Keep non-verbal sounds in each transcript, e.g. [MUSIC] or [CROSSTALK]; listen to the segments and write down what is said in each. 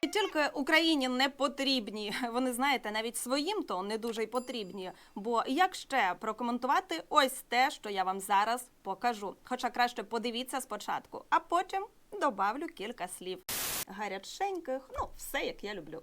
І тільки Україні не потрібні. Вони знаєте, навіть своїм то не дуже й потрібні. Бо як ще прокоментувати ось те, що я вам зараз покажу. Хоча краще подивіться спочатку, а потім добавлю кілька слів. Гаряченьких, ну все як я люблю.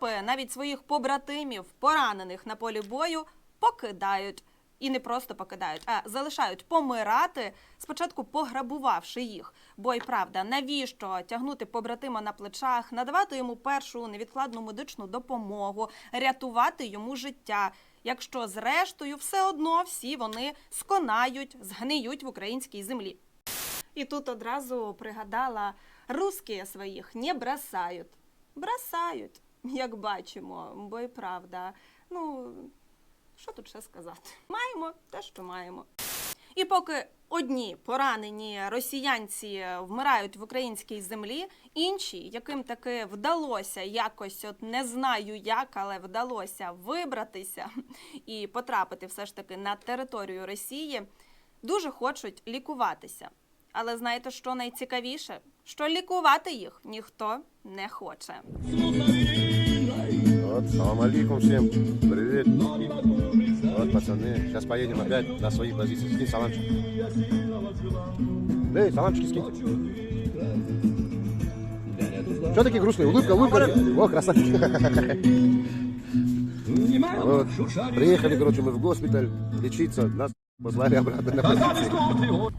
Капи навіть своїх побратимів, поранених на полі бою, покидають. І не просто покидають, а залишають помирати, спочатку пограбувавши їх. Бо й правда, навіщо тягнути побратима на плечах, надавати йому першу невідкладну медичну допомогу, рятувати йому життя, якщо зрештою все одно всі вони сконають, згниють в українській землі. І тут одразу пригадала, русські своїх не бросають. Бросають, [LAUGHS] як бачимо, бо й правда. Ну, що тут ще сказати? [LAUGHS] Маємо те, що маємо. І поки одні поранені росіянці вмирають в українській землі, інші, яким таки вдалося якось, от не знаю як, але вдалося вибратися [LAUGHS] і потрапити все ж таки на територію Росії, дуже хочуть лікуватися. Але знаєте, що найцікавіше? Що лікувати їх ніхто не хоче. Вот, салам алейкум всем. Привет. Вот, пацаны, сейчас поедем опять на свои позиции. Скинь саламчик. Эй, саламчики скиньте. Что такие грустные? Улыбка, улыбка. О, красавчик. [LAUGHS] Вот. Приехали, короче, мы в госпиталь лечиться. Нас послали обратно на позиции.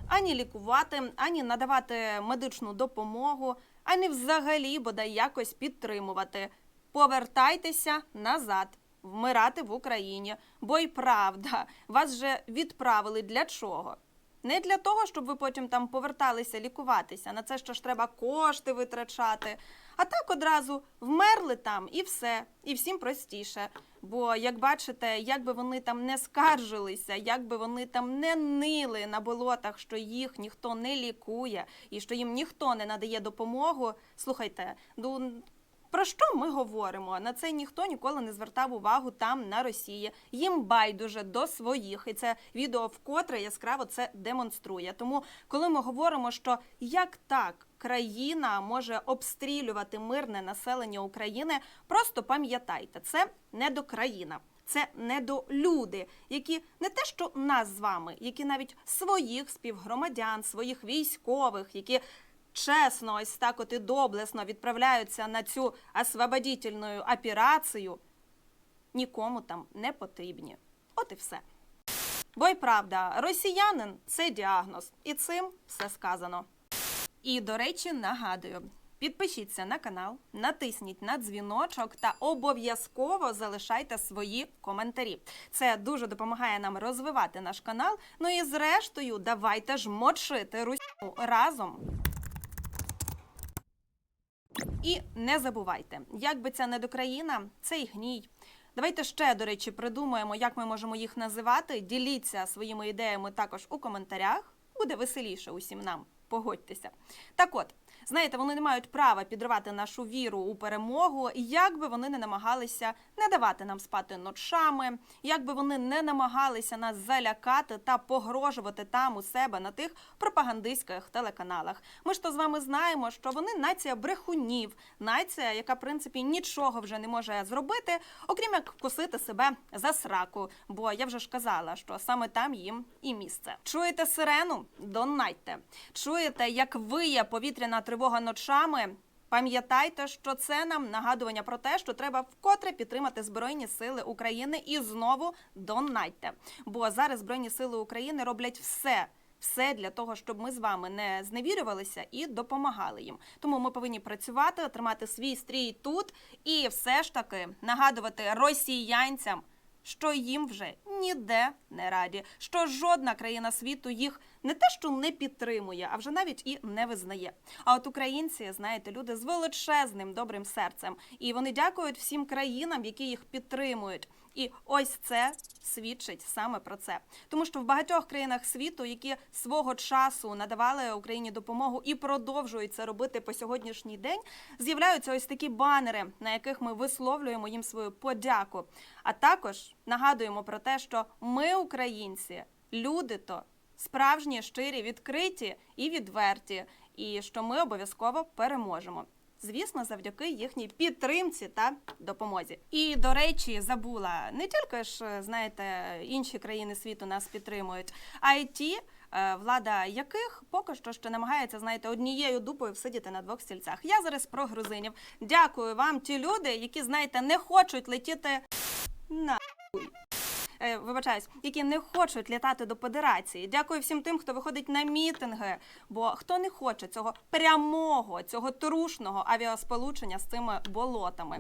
ані лікувати, ані надавати медичну допомогу, ані взагалі бодай якось підтримувати. Повертайтеся назад, вмирати в Україні. Бо й правда, вас же відправили для чого? Не для того, щоб ви потім там поверталися лікуватися. На це ще ж треба кошти витрачати. А так одразу вмерли там і все, і всім простіше. Бо, як бачите, як би вони там не скаржилися, як би вони там не нили на болотах, що їх ніхто не лікує і що їм ніхто не надає допомогу. Слухайте, ну про що ми говоримо? На це ніхто ніколи не звертав увагу там на Росії. Їм байдуже до своїх, і це відео вкотре яскраво це демонструє. Тому, коли ми говоримо, що як так країна може обстрілювати мирне населення України, просто пам'ятайте, це не до країна. Це недолюди, які не те, що нас з вами, які навіть своїх співгромадян, своїх військових, які чесно, ось так от і доблесно відправляються на цю освободительну операцію, нікому там не потрібні. От і все. Бо й правда, росіянин це діагноз, і цим все сказано. І, до речі, нагадую. Підпишіться на канал, натисніть на дзвіночок та обов'язково залишайте свої коментарі. Це дуже допомагає нам розвивати наш канал. Ну і зрештою, давайте ж мочити Русю разом. І не забувайте, як би ця недокраїна, цей гній. Давайте ще, до речі, придумаємо, як ми можемо їх називати. Діліться своїми ідеями також у коментарях. Буде веселіше усім нам. Погодьтеся. Так от, знаєте, вони не мають права підривати нашу віру у перемогу, як би вони не намагалися не давати нам спати ночами, як би вони не намагалися нас залякати та погрожувати там у себе на тих пропагандистських телеканалах. Ми ж то з вами знаємо, що вони нація брехунів, нація, яка в принципі нічого вже не може зробити, окрім як косити себе за сраку. Бо я вже ж казала, що саме там їм і місце. Чуєте сирену? Донайте. Чуєте, як виє повітряна тривога ночами? Пам'ятайте, що це нам нагадування про те, що треба вкотре підтримати Збройні Сили України і знову донайте. Бо зараз Збройні Сили України роблять все. Все для того, щоб ми з вами не зневірювалися і допомагали їм. Тому ми повинні працювати, тримати свій стрій тут і все ж таки нагадувати росіянцям, що їм вже ніде не раді, що жодна країна світу їх не те, що не підтримує, а вже навіть і не визнає. А от українці, знаєте, люди з величезним добрим серцем, і вони дякують всім країнам, які їх підтримують. І ось це свідчить саме про це. Тому що в багатьох країнах світу, які свого часу надавали Україні допомогу і продовжують це робити по сьогоднішній день, з'являються ось такі банери, на яких ми висловлюємо їм свою подяку. А також нагадуємо про те, що ми, українці, люди то справжні, щирі, відкриті і відверті, і що ми обов'язково переможемо. Звісно, завдяки їхній підтримці та допомозі. І до речі, забула не тільки ж знаєте, інші країни світу нас підтримують, а й ті, е, влада яких поки що ще намагається, знаєте, однією дупою всидіти на двох стільцях. Я зараз про грузинів. Дякую вам, ті люди, які знаєте, не хочуть летіти на. Е, Вибачаюсь, які не хочуть літати до федерації. Дякую всім тим, хто виходить на мітинги. Бо хто не хоче цього прямого, цього трушного авіасполучення з цими болотами.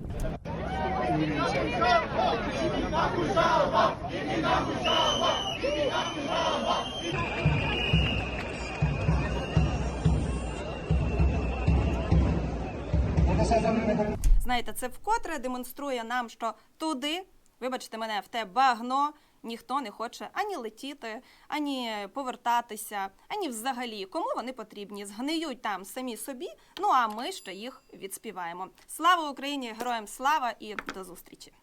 Знаєте, це вкотре демонструє нам, що туди, вибачте мене, в те багно ніхто не хоче ані летіти, ані повертатися, ані взагалі кому вони потрібні. Згниють там самі собі. Ну а ми ще їх відспіваємо. Слава Україні! Героям слава і до зустрічі!